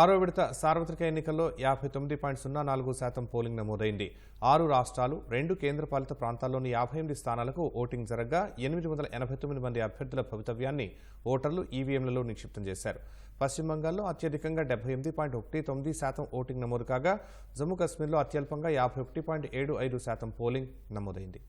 ఆరో విడత సార్వత్రిక ఎన్నికల్లో యాభై తొమ్మిది పాయింట్ సున్నా నాలుగు శాతం పోలింగ్ నమోదైంది. ఆరు రాష్ట్రాలు రెండు కేంద్రపాలిత ప్రాంతాల్లోని యాభై ఎనిమిది స్థానాలకు ఓటింగ్ జరగగా ఎనిమిది వందల ఎనభై తొమ్మిది మంది అభ్యర్థుల భవితవ్యాన్ని ఓటర్లు ఈవీఎంలలో నిక్షిప్తం చేశారు. పశ్చిమ బంగాల్లో అత్యధికంగా డెబ్బై ఎనిమిది పాయింట్ ఒకటి తొమ్మిది శాతం ఓటింగ్ నమోదు కాగా జమ్మూ కాశ్మీర్లో అత్యల్పంగా యాభై ఒకటి పాయింట్ ఏడు ఐదు శాతం పోలింగ్ నమోదైంది.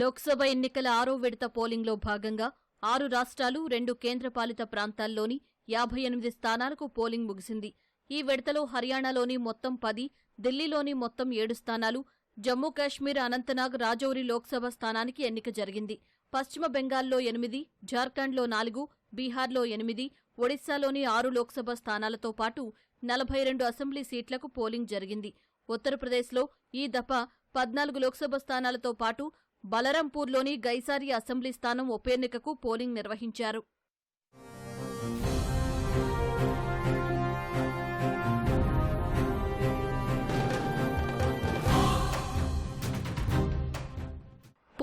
లోక్సభ ఎన్నికల ఆరో విడత పోలింగ్లో భాగంగా ఆరు రాష్ట్రాలు రెండు కేంద్రపాలిత ప్రాంతాల్లోని యాభై ఎనిమిది స్థానాలకు పోలింగ్ ముగిసింది. ఈ విడతలో హర్యానాలోని మొత్తం పది ఢిల్లీలోని మొత్తం ఏడు స్థానాలు జమ్మూ కాశ్మీర్ అనంతనాగ్ రాజౌరి లోక్సభ స్థానానికి ఎన్నిక జరిగింది. పశ్చిమ బెంగాల్లో ఎనిమిది జార్ఖండ్లో నాలుగు బీహార్లో ఎనిమిది ఒడిశాలోని ఆరు లోక్సభ స్థానాలతో పాటు నలభై రెండు అసెంబ్లీ సీట్లకు పోలింగ్ జరిగింది. ఉత్తరప్రదేశ్లో ఈ దఫా పద్నాలుగు లోక్సభ స్థానాలతో పాటు బలరాంపూర్లోని గైసారి అసెంబ్లీ స్థానం ఉప ఎన్నికకు పోలింగ్ నిర్వహించారు.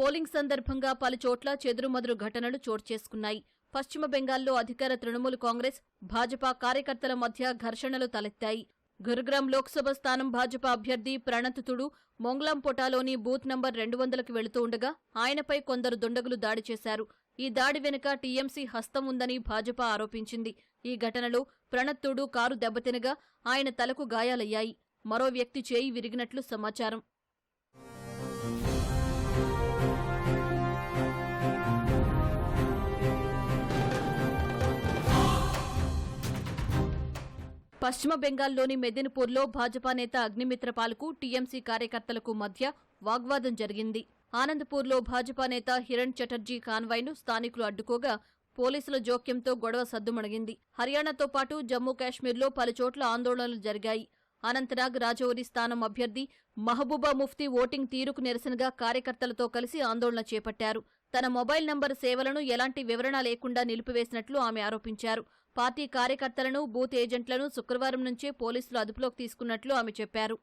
పోలింగ్ సందర్భంగా పలుచోట్ల చెదురుమదురు ఘటనలు చోటు చేసుకున్నాయి. పశ్చిమ బెంగాల్లో అధికార తృణమూల్ కాంగ్రెస్ భాజపా కార్యకర్తల మధ్య ఘర్షణలు తలెత్తాయి. గురుగ్రామ్ లోక్సభ స్థానం భాజపా అభ్యర్థి ప్రణత్ తుడు మొంగ్లాంపోటాలోని బూత్ నంబర్ రెండు వందలకు వెళుతూ ఉండగా ఆయనపై కొందరు దుండగులు దాడి చేశారు. ఈ దాడి వెనుక టీఎంసీ హస్తం ఉందని భాజపా ఆరోపించింది. ఈ ఘటనలో ప్రణత్తుడు కారు దెబ్బతినగా ఆయన తలకు గాయాలయ్యాయి. మరో వ్యక్తి చేయి విరిగినట్లు సమాచారం. పశ్చిమ బెంగాల్లోని మెదినిపూర్లో భాజపా నేత అగ్నిమిత్రపాల్కు టీఎంసీ కార్యకర్తలకు మధ్య వాగ్వాదం జరిగింది. ఆనందపూర్లో భాజపా నేత హిరణ్ చటర్జీ కాన్వాయ్ను స్థానికులు అడ్డుకోగా పోలీసుల జోక్యంతో గొడవ సద్దుమణిగింది. హర్యానాతో పాటు జమ్మూ కాశ్మీర్లో పలుచోట్ల ఆందోళనలు జరిగాయి. అనంతనాగ్ రాజౌరి స్థానం అభ్యర్థి మహబూబా ముఫ్తీ ఓటింగ్ తీరుకు నిరసనగా కార్యకర్తలతో కలిసి ఆందోళన చేపట్టారు. తన మొబైల్ నంబర్ సేవలను ఎలాంటి వివరణ లేకుండా నిలిపివేసినట్లు ఆమె ఆరోపించారు. పార్టీ కార్యకర్తలను బూత్ ఏజెంట్లను శుక్రవారం నుంచే పోలీసులు అదుపులోకి తీసుకున్నట్లు ఆమె చెప్పారు.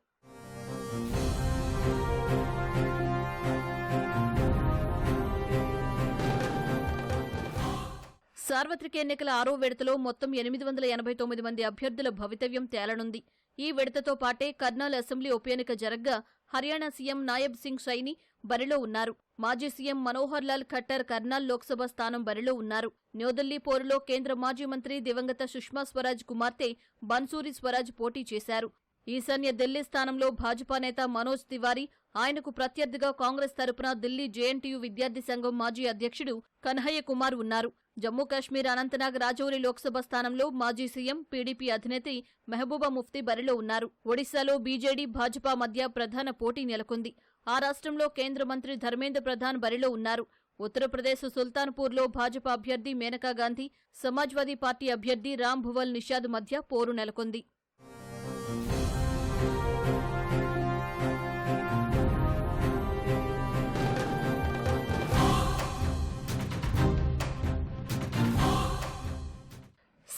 సార్వత్రిక ఎన్నికల ఆరో విడతలో మొత్తం ఎనిమిది వందల ఎనభై తొమ్మిది మంది అభ్యర్థుల భవితవ్యం తేలనుంది. ఈ విడతతో పాటే కర్నాల్ అసెంబ్లీ ఉప ఎన్నిక జరగ్గా హర్యానా సీఎం నాయబ్ సింగ్ సైని బరిలో ఉన్నారు. మాజీ సీఎం మనోహర్ లాల్ ఖట్టర్ కర్నాల్ లోక్సభ స్థానం బరిలో ఉన్నారు. న్యూఢిల్లీ పోరులో కేంద్ర మాజీ మంత్రి దివంగత సుష్మా స్వరాజ్ కుమార్తె బన్సూరి స్వరాజ్ పోటీ చేశారు. ఈశాన్య ఢిల్లీ స్థానంలో భాజపా నేత మనోజ్ తివారీ ఆయనకు ప్రత్యర్థిగా కాంగ్రెస్ తరపున ఢిల్లీ జేఎన్టీయూ విద్యార్థి సంఘం మాజీ అధ్యక్షుడు కన్హయ్య కుమార్ ఉన్నారు. జమ్మూ కాశ్మీర్ అనంతనాగ్ రాజౌరి లోక్సభ స్థానంలో మాజీ సీఎం పీడీపీ అధినేత్రి మెహబూబా ముఫ్తీ బరిలో ఉన్నారు. ఒడిశాలో బీజేడీ భాజపా మధ్య ప్రధాన పోటీ నెలకొంది. ఆ రాష్ట్రంలో కేంద్ర మంత్రి ధర్మేంద్ర ప్రధాన్ బరిలో ఉన్నారు. ఉత్తరప్రదేశ్ సుల్తాన్పూర్లో భాజపా అభ్యర్థి మేనకా గాంధీ సమాజ్వాదీ పార్టీ అభ్యర్థి రామ్ భువల్ నిషాద్ మధ్య పోరు నెలకొంది.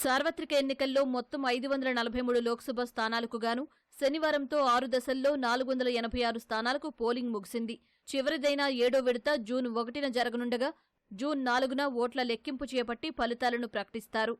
సార్వత్రిక ఎన్నికల్లో మొత్తం ఐదు వందల నలభై మూడు లోక్సభ స్థానాలకు గాను శనివారంతో ఆరు దశల్లో నాలుగు వందల ఎనభై ఆరు స్థానాలకు పోలింగ్ ముగిసింది. చివరిదైన ఏడో విడత జూన్ ఒకటిన జరగనుండగా జూన్ నాలుగున ఓట్ల లెక్కింపు చేపట్టి ఫలితాలను ప్రకటిస్తారు.